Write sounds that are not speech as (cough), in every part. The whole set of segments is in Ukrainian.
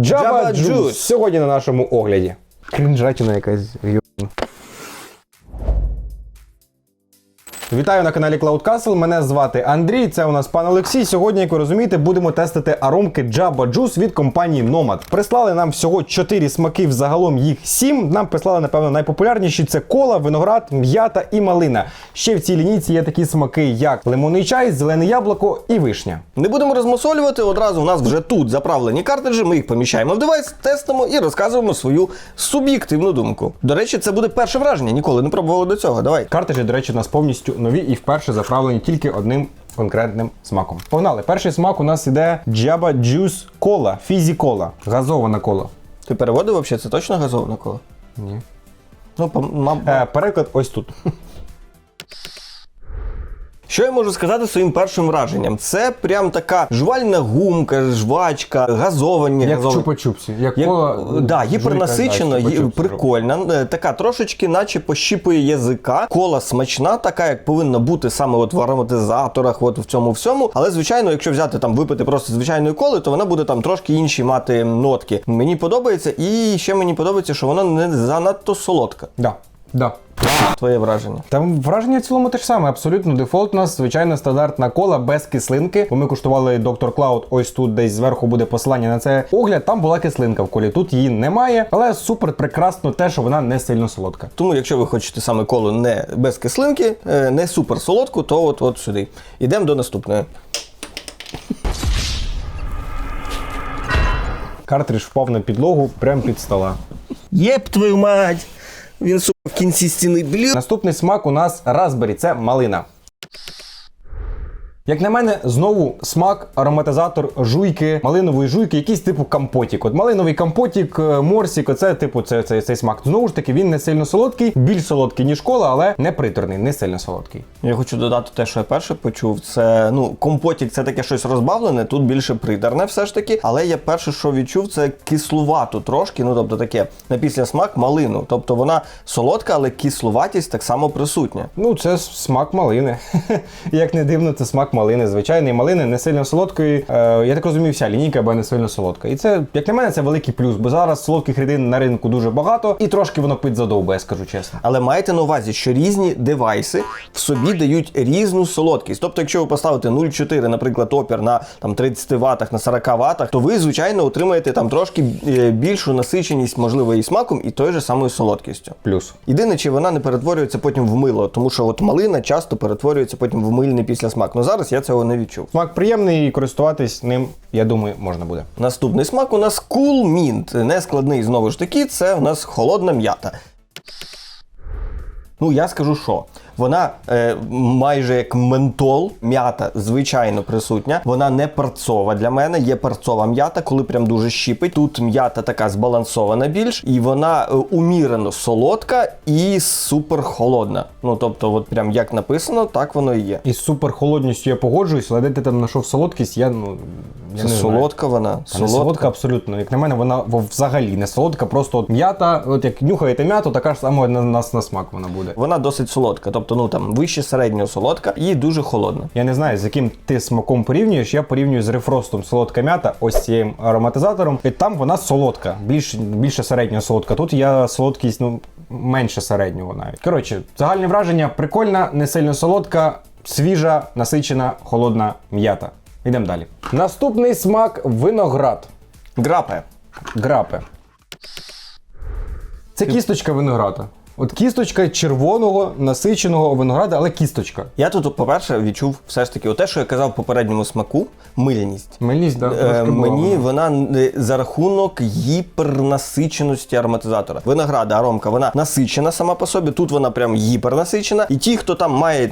Java. Juice. Сьогодні на нашому огляді. Крінжатіна якась. Вітаю на каналі Cloud Castle. Мене звати Андрій. Це у нас пан Олексій. Сьогодні, як ви розумієте, будемо тестити аромки Java Juice від компанії Nomad. Прислали нам всього 4 смаки, взагалом їх 7. Нам прислали, напевно, найпопулярніші це кола, виноград, м'ята і малина. Ще в цій лінійці є такі смаки, як лимонний чай, зелене яблуко і вишня. Не будемо розмасолювати, одразу у нас вже тут заправлені картриджі, ми їх поміщаємо в девайс, тестимо і розказуємо свою суб'єктивну думку. До речі, це буде перше враження, ніколи не пробували до цього. Давай. Картриджі, до речі, у нас повністю нові і вперше заправлені тільки одним конкретним смаком. Погнали. Перший смак у нас іде Jabba Juice Cola, Fizzy Cola, газована кола. Ти переводив взагалі, це точно газована кола? Ні. Ну, по- мам- Е, переклад ось тут. Що я можу сказати своїм першим враженням? Це прям така жувальна гумка, жвачка, газовані. Як в газовані. чупа-чупсі. Як Як, кола. да, гіпернасичена, да, чупа-чупс. прикольна, е, така трошечки, наче пощіпує язика. Кола смачна, така, як повинна бути саме от в ароматизаторах, от в цьому всьому. Але, звичайно, якщо взяти там випити просто звичайної коли, то вона буде там трошки інші мати нотки. Мені подобається, і ще мені подобається, що вона не занадто солодка. Да. Да. Твоє враження. Там враження в цілому те ж саме, абсолютно дефолт у звичайна стандартна кола без кислинки. Бо ми куштували Доктор Клауд, ось тут десь зверху буде посилання на це огляд. Там була кислинка в колі. Тут її немає, але супер прекрасно те, що вона не сильно солодка. Тому, якщо ви хочете саме колу не без кислинки, е, не супер солодку, то от, от сюди. Ідемо до наступної. Картридж впав на підлогу прямо під стола. Єб твою мать! Він в кінці стіни блю. Наступний смак у нас Raspberry, це малина. Як на мене, знову смак, ароматизатор жуйки, малинової жуйки, якийсь типу компотік. От малиновий компотік, е, морсік, оце типу це, це, цей смак. Знову ж таки, він не сильно солодкий, більш солодкий, ніж кола, але не приторний, не сильно солодкий. Я хочу додати те, що я перше почув. Це ну компотік, це таке щось розбавлене, тут більше придарне, все ж таки. Але я перше, що відчув, це кислувату трошки. Ну тобто таке на після смак малину. Тобто вона солодка, але кислуватість так само присутня. Ну, це смак малини. (laughs) Як не дивно, це смак малини. Звичайний малини, не сильно солодкої. Е, я так розумію, вся лінійка буде не сильно солодка. І це, як на мене, це великий плюс, бо зараз солодких рідин на ринку дуже багато, і трошки воно пить задовбе, я скажу чесно. Але майте на увазі, що різні девайси в собі дають різну солодкість. Тобто, якщо ви поставите 0,4, наприклад, опір на там 30 ватах, на 40 ватах, то ви, звичайно, отримаєте там трошки е, більшу насиченість, можливо, і смаком, і тою же самою солодкістю. Плюс. Єдине, чи вона не перетворюється потім в мило, тому що от малина часто перетворюється потім в мильний післясмак. Ну зараз я цього не відчув. Смак приємний і користуватись ним, я думаю, можна буде. Наступний смак у нас Cool Mint. Нескладний знову ж таки, це у нас холодна м'ята. Ну, я скажу, що вона е, майже як ментол, м'ята, звичайно, присутня. Вона не перцова для мене. Є перцова м'ята, коли прям дуже щипить. Тут м'ята така збалансована більш, і вона е, умірено солодка і супер холодна. Ну тобто, от прям як написано, так воно і є. Із супер холодністю я погоджуюсь, але де ти там знайшов солодкість, я ну. Я Це не знаю. солодка вона. Та не солодка абсолютно. Як на мене, вона взагалі не солодка, просто от м'ята, от як нюхаєте м'яту, така ж сама на нас на смак вона буде. Вона досить солодка, тобто ну там вище середнього солодка і дуже холодна. Я не знаю, з яким ти смаком порівнюєш. Я порівнюю з рефростом солодка м'ята, ось цим ароматизатором. І там вона солодка, більш, більше середнього солодка. Тут я солодкість, ну, менше середнього навіть. Коротше, загальне враження прикольна, не сильно солодка, свіжа, насичена, холодна м'ята. Йдемо далі. Наступний смак виноград. Грапе. Грапе. Це кісточка винограда. От кісточка червоного насиченого винограда, але кісточка. Я тут, по-перше, відчув все ж таки те, що я казав в попередньому смаку мильність. Мильність, да, Е, трошки була мені вона. вона е, за рахунок гіпернасиченості ароматизатора. Винограда, аромка, вона насичена сама по собі. Тут вона прям гіпернасичена. І ті, хто там має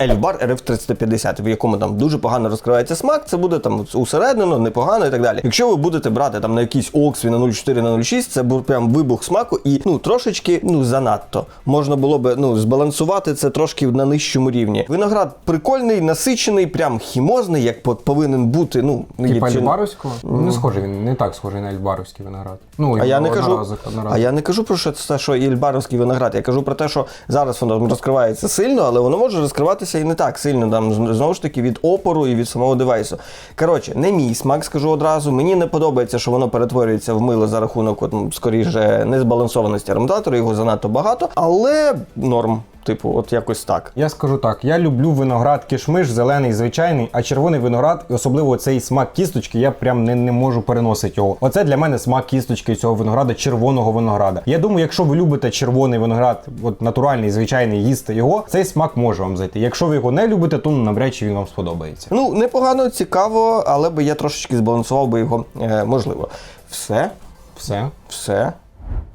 Ельфбар RF 350, в якому там дуже погано розкривається смак, це буде там усередину, непогано і так далі. Якщо ви будете брати там на якийсь Оксві на 0,4 на 0,6, це буде прям вибух смаку і ну трошечки ну занадто. Занадто. Можна було би ну, збалансувати це трошки на нижчому рівні. Виноград прикольний, насичений, прям хімозний, як повинен бути. Ну, Типа ці- Ельбаровського? Не схожий він, не так схожий на Ельбаровський виноград. Ну, А я не кажу, одноразок. а я не кажу про що це, що ільбаровський виноград. Я кажу про те, що зараз воно розкривається сильно, але воно може розкриватися і не так сильно. Там знову ж таки від опору і від самого девайсу. Коротше, не мій смак, скажу одразу. Мені не подобається, що воно перетворюється в мило за рахунок, от, скоріше, незбалансованості аромататору, його занадто багато, але норм. Типу, от якось так. Я скажу так: я люблю виноград кишмиш, зелений, звичайний, а червоний виноград, і особливо цей смак кісточки, я прям не, не можу переносити його. Оце для мене смак кісточки цього винограда, червоного винограда. Я думаю, якщо ви любите червоний виноград, от натуральний, звичайний, їсти його, цей смак може вам зайти. Якщо ви його не любите, то навряд чи він вам сподобається. Ну, непогано, цікаво, але би я трошечки збалансував би його, е, можливо. Все, Все. все.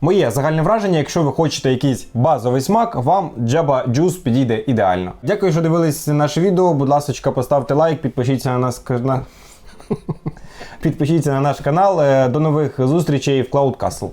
Моє загальне враження, якщо ви хочете якийсь базовий смак, вам Jabba Juice підійде ідеально. Дякую, що дивились наше відео. Будь ласка, поставте лайк, підпишіться на нас на... (laughs) підпишіться на наш канал. Е, До нових зустрічей в Cloud Castle.